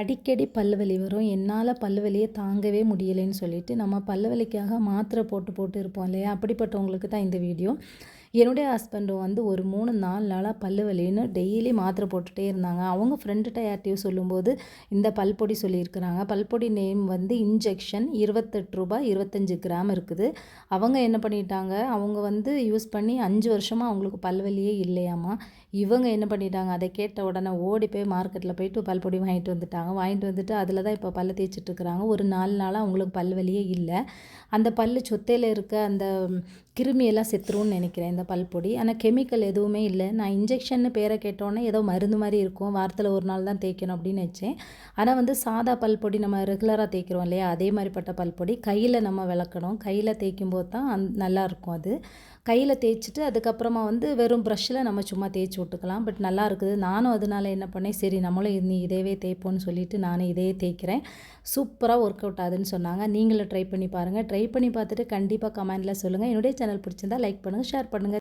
அடிக்கடி பல்லு வலி வரும். என்னால் பல்வலியை தாங்கவே முடியலைன்னு சொல்லிட்டு நம்ம பல்லு வலிக்காக மாத்திரை போட்டு போட்டு இருப்போம் இல்லையா? அப்படிப்பட்டவங்களுக்கு தான் இந்த வீடியோ. என்னுடைய ஹஸ்பண்டும் வந்து ஒரு மூணு நாலு நாளாக பல்லு வலின்னு டெய்லி மாத்திரை போட்டுகிட்டே இருந்தாங்க. அவங்க ஃப்ரெண்டுகிட்ட யார்ட்டையும் சொல்லும்போது இந்த பல்பொடி சொல்லியிருக்கிறாங்க. பல்பொடி நேம் வந்து இன்ஜெக்ஷன் இருபத்தெட்டு ரூபாய் இருபத்தஞ்சி கிராம் இருக்குது. அவங்க என்ன பண்ணிட்டாங்க? அவங்க வந்து யூஸ் பண்ணி அஞ்சு வருஷமாக அவங்களுக்கு பல்வலியே இல்லையாம்மா இவங்க என்ன பண்ணிட்டாங்க? அதை கேட்ட உடனே ஓடி போய் மார்க்கெட்டில் போயிட்டு பல்பொடி வாங்கிட்டு வந்துட்டாங்க. வாங்கிட்டு வந்துட்டு அதில் தான் இப்போ பல் தேய்ச்சிட்டு இருக்கிறாங்க. ஒரு நாலு நாளாக அவங்களுக்கு பல்வலியே இல்லை. அந்த பல்லு சொத்தையில் இருக்க அந்த கிருமியெல்லாம் செத்துரும்னு நினைக்கிறேன் இந்த பல்பொடி. ஆனால் கெமிக்கல் எதுவுமே இல்லை. நான் இன்ஜெக்ஷன் பேரை கேட்டோன்னே ஏதோ மருந்து மாதிரி இருக்கும். வாரத்தில் ஒரு நாள் தான் தேய்க்கணும் அப்படின்னு வச்சேன் ஆனால் வந்து சாதா பல்பொடி நம்ம ரெகுலராக தேய்க்கிறோம் இல்லையா? அதே மாதிரிப்பட்ட பல்பொடி. கையில் நம்ம விளக்கணும். கையில் தேய்க்கும் போது தான் அந் நல்லாயிருக்கும் அது. கையில் தேய்ச்சிட்டு அதுக்கப்புறமா வந்து வெறும் ப்ரஷ்ஷில் நம்ம சும்மா தேய்ச்சி விட்டுக்கலாம். பட் நல்லா இருக்குது. நானும் அதனால என்ன பண்ணேன்? சரி நம்மளும் நீ இதேவே தேய்ப்போன்னு சொல்லிட்டு நானும் இதே தேய்க்கிறேன். சூப்பராக ஒர்க் அவுட் ஆகுதுன்னு சொன்னாங்க. நீங்களும் ட்ரை பண்ணி பாருங்கள் ட்ரை பண்ணி பார்த்துட்டு கண்டிப்பாக கமெண்டில் சொல்லுங்கள் என்னுடைய சேனல் பிடிச்சிருந்தா லைக் பண்ணுங்கள் ஷேர் பண்ணுங்கள்